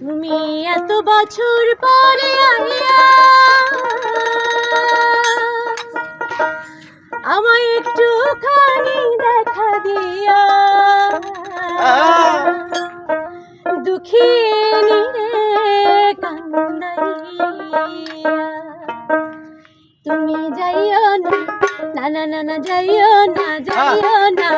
তুমি এত বছর পরে আইয়া আমায় একটু খানি দেখা দিয়া। দুঃখী তুমি যাইও না না না না যাইও না যাইও না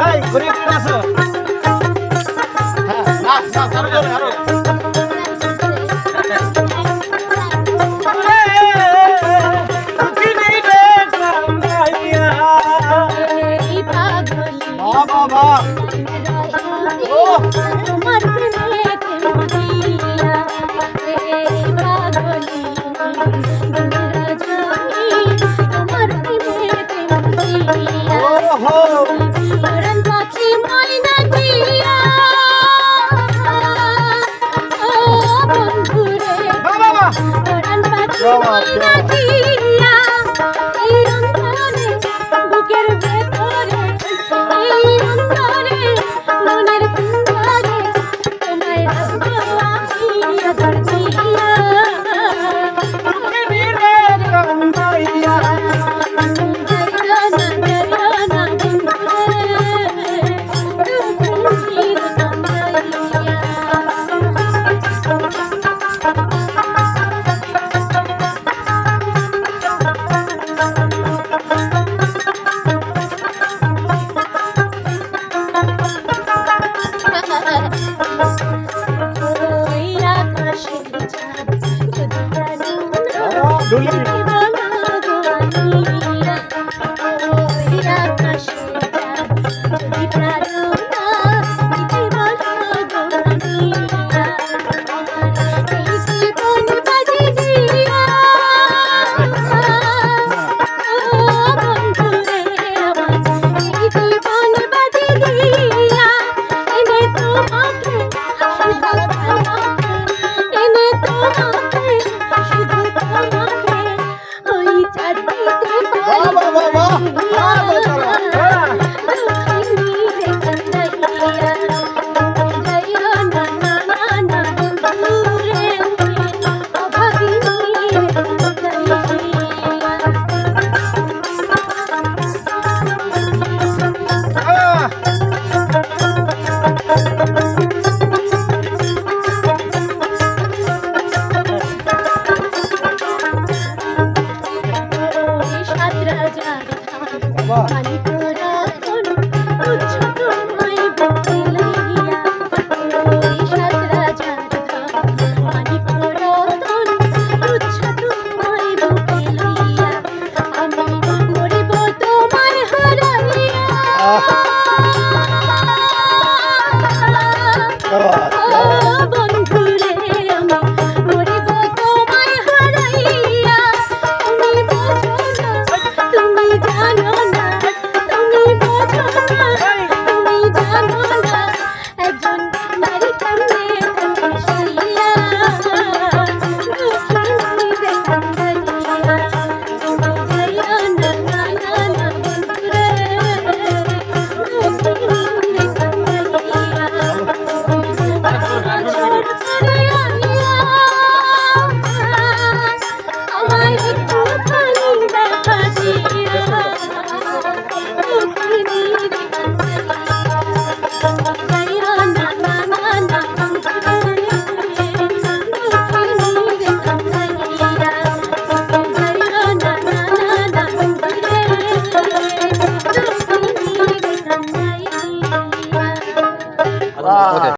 ভাই ঘুরে ফিরে আসো। হ্যাঁ নাচ নাচ আরও জোরে আরও Oh, ho! Papa. No le